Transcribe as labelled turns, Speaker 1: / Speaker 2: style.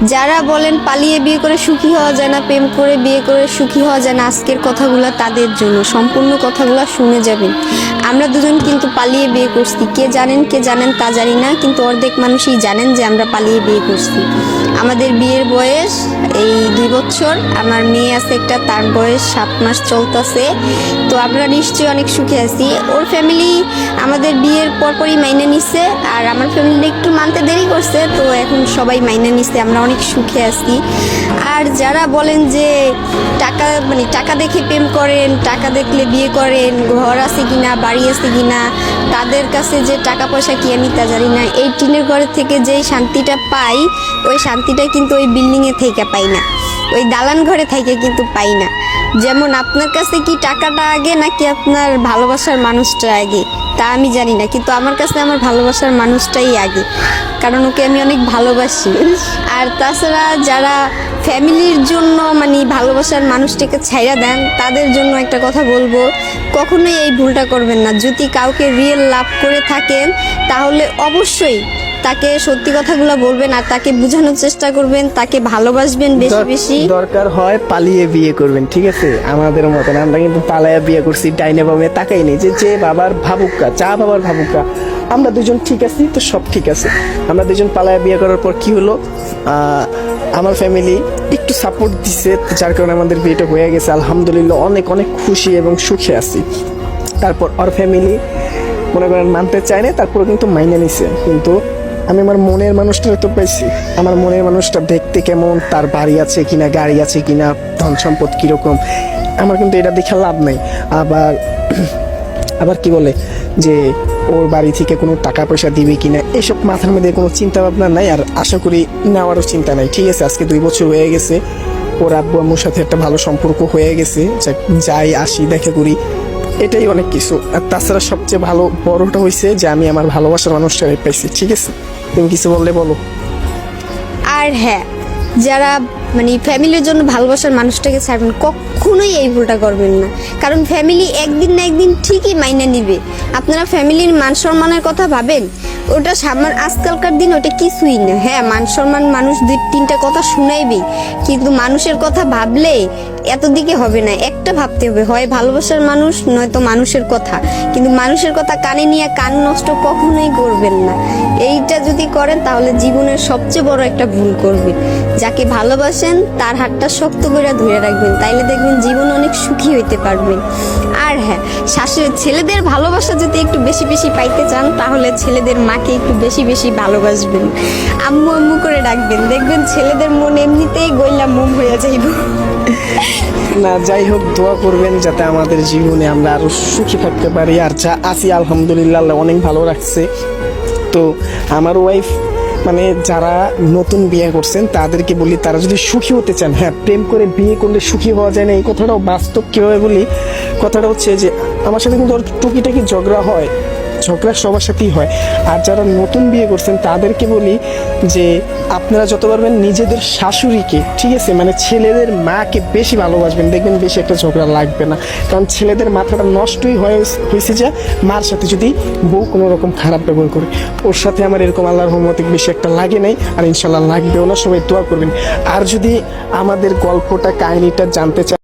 Speaker 1: যারা বলেন পালিয়ে বিয়ে করে সুখী হওয়া যায় না, প্রেম করে বিয়ে করে সুখী হওয়া যায় না, আজকের কথাগুলো তাদের জন্য, সম্পূর্ণ কথাগুলো শুনে যাবেন। আমরা দুজন কিন্তু পালিয়ে বিয়ে করছি। কে জানেন কে জানেন তা জানি না, কিন্তু অর্ধেক মানুষই জানেন যে আমরা পালিয়ে বিয়ে করছি। আমাদের বিয়ের বয়স এই দুই বছর, আমার মেয়ে আছে একটা, তার বয়স সাত মাস চলতেছে। তো আমরা নিশ্চয়ই অনেক সুখে আছি। ওর ফ্যামিলি আমাদের বিয়ের পরপরই মাইনে নিচ্ছে আর আমার ফ্যামিলি একটু মানতে দেরি করছে, তো এখন সবাই মাইনে নিচ্ছে আমরা অনেক সুখে আছি। আর যারা বলেন যে টাকা মানে টাকা দেখে প্রেম করেন, টাকা দেখলে বিয়ে করেন, ঘর আছে কিনা, বাড়ি আছে কিনা, তাদের কাছে যে টাকা পয়সা কি আমি তা জানি না। এই টিনের ঘরের থেকে যেই শান্তিটা পাই, ওই শান্তিটা কিন্তু ওই বিল্ডিংয়ে থেকে পাই না। ওই দালান ঘরে থেকে কিন্তু পাই না। যেমন আপনার কাছে কি টাকাটা আগে, নাকি আপনার ভালোবাসার মানুষটা আগে? তা আমি জানি না, কিন্তু আমার কাছে আমার ভালোবাসার মানুষটাই আগে। কারণ ওকে আমি অনেক ভালোবাসি। আর তাছাড়া যারা ফ্যামিলির জন্য মানে ভালোবাসার মানুষটাকে ছাইড়া দেন তাদের জন্য একটা কথা বলব কখনোই এই ভুলটা করবেন না। যদি কাউকে রিয়েল লাভ করে থাকেন তাহলে অবশ্যই তাকে সত্যি কথাগুলো বলবেন আর তাকে বোঝানোর চেষ্টা করবেন তাকে ভালোবাসবেন বেশি বেশি।
Speaker 2: দরকার হয় পালিয়ে বিয়ে করবেন ঠিক আছে? আমাদের মতন। আমরা কিন্তু পালায়া বিয়ে করছি ডাইনে বামে তাকাই নেই যে যে বাবার ভাবুকা চা বাবার ভাবুকা আমরা দুজন ঠিক আছি, তো সব ঠিক আছে। আমরা দুজন পালায়া বিয়ে করার পর কি হলো? আমার ফ্যামিলি একটু সাপোর্ট দিছে, যার কারণে আমাদের বিয়েটা হয়ে গেছে। আলহামদুলিল্লাহ, অনেক অনেক খুশি এবং সুখে আছি। তারপর ওর ফ্যামিলি মনে করেন মানতে চায় না তারপরে কিন্তু মাইনে নিছে। কিন্তু আমি আমার মনের মানুষটা তো পাইছি। আমার মনের মানুষটা দেখতে কেমন, তার বাড়ি আছে কিনা, গাড়ি আছে কিনা, ধন সম্পদ কীরকম, আমার কিন্তু এটা দেখে লাভ নাই। আবার আবার কি বলে যে ওর বাড়ি থেকে কোনো টাকা পয়সা দিবে কিনা, এসব মাথার মধ্যে কোনো চিন্তা ভাবনা নাই আর আশা করি নেওয়ারও চিন্তা নাই। ঠিক আছে, আজকে দুই বছর হয়ে গেছে। ওর আব্বু আম্মুর সাথে একটা ভালো সম্পর্ক হয়ে গেছে। যাই, আসি, দেখা করি। এটাই অনেক কিছু। আর তাছাড়া সবচেয়ে ভালো বড়টা হয়েছে যে আমি আমার ভালোবাসার মানুষটাকে পাইছি। ঠিক আছে? তুমি কিছু বললে বলো।
Speaker 1: আর হ্যাঁ যারা মানে ফ্যামিলির জন্য ভালোবাসার মানুষটাকে ছাড়বেন, কখনোই এই ভুলটা করবেন না। কারণ ফ্যামিলি একদিন না একদিন ঠিকই মাইনা নিবে। আপনারা ফ্যামিলির মান সম্মানের কথা ভাবেন ওটা সামান আজকালকার দিন ওটা কিছুই না। হ্যাঁ মান সম্মান মানুষ দুই, তিনটা কথা শুনাইবেই কিন্তু মানুষের কথা ভাবলে এত দিকে হবে না। একটা ভাবতে হবে, হয় ভালোবাসার মানুষ, নয়তো মানুষের কথা। কিন্তু মানুষের কথা কানে নিয়ে কান নষ্ট কখনোই করবেন না। এইটা যদি করেন, তাহলে জীবনের সবচেয়ে বড় একটা ভুল করবেন। যাকে ভালোবাসেন, তার হাতটা শক্ত করে ধরে রাখবেন। তাইলে দেখবেন জীবন অনেক সুখী হইতে পারবেন। আর হ্যাঁ শাশুড়ি ছেলেদের ভালোবাসা যদি একটু বেশি বেশি পাইতে চান, তাহলে ছেলেদের মাকে একটু বেশি বেশি ভালোবাসবেন। আম্মু আম্মু করে ডাকবেন। দেখবেন ছেলেদের মন এমনিতেই গইলা মোম হয়ে যাইব।
Speaker 2: না, যাই হোক, দোয়া করবেন যাতে আমাদের জীবনে আমরা আরও সুখী থাকতে পারি। আর যা আছি, আলহামদুলিল্লাহ অনেক ভালো রাখছে। তো আমার ওয়াইফ মানে যারা নতুন বিয়ে করছেন, তাদেরকে বলি, তারা যদি সুখী হতে চান হ্যাঁ প্রেম করে বিয়ে করলে সুখী হওয়া যায় না, এই কথাটাও বাস্তব কীভাবে বলি? কথাটা হচ্ছে যে, আমার সাথে কিন্তু টুকিটাকি ঝগড়া হয়। ঝগড়া সবার সাথেই হয়। আর যারা নতুন বিয়ে করছেন, তাদেরকে বলি যে আপনারা যত পারবেন নিজেদের শাশুড়িকে, ঠিক আছে? মানে ছেলেদের মাকে বেশি ভালোবাসবেন। দেখবেন বেশি একটা ঝগড়া লাগবে না। কারণ ছেলেদের মাথাটা নষ্টই হয়ে হয়েছে যে মার সাথে যদি বউ কোনো রকম খারাপ ব্যবহার করে। ওর সাথে আমার এরকম আল্লাহর রহমতে বেশি একটা লাগে নাই, আর ইনশাল্লাহ লাগবেও না। সবাই দোয়া করবেন। আর যদি আমাদের গল্পটা, কাহিনীটা জানতে চান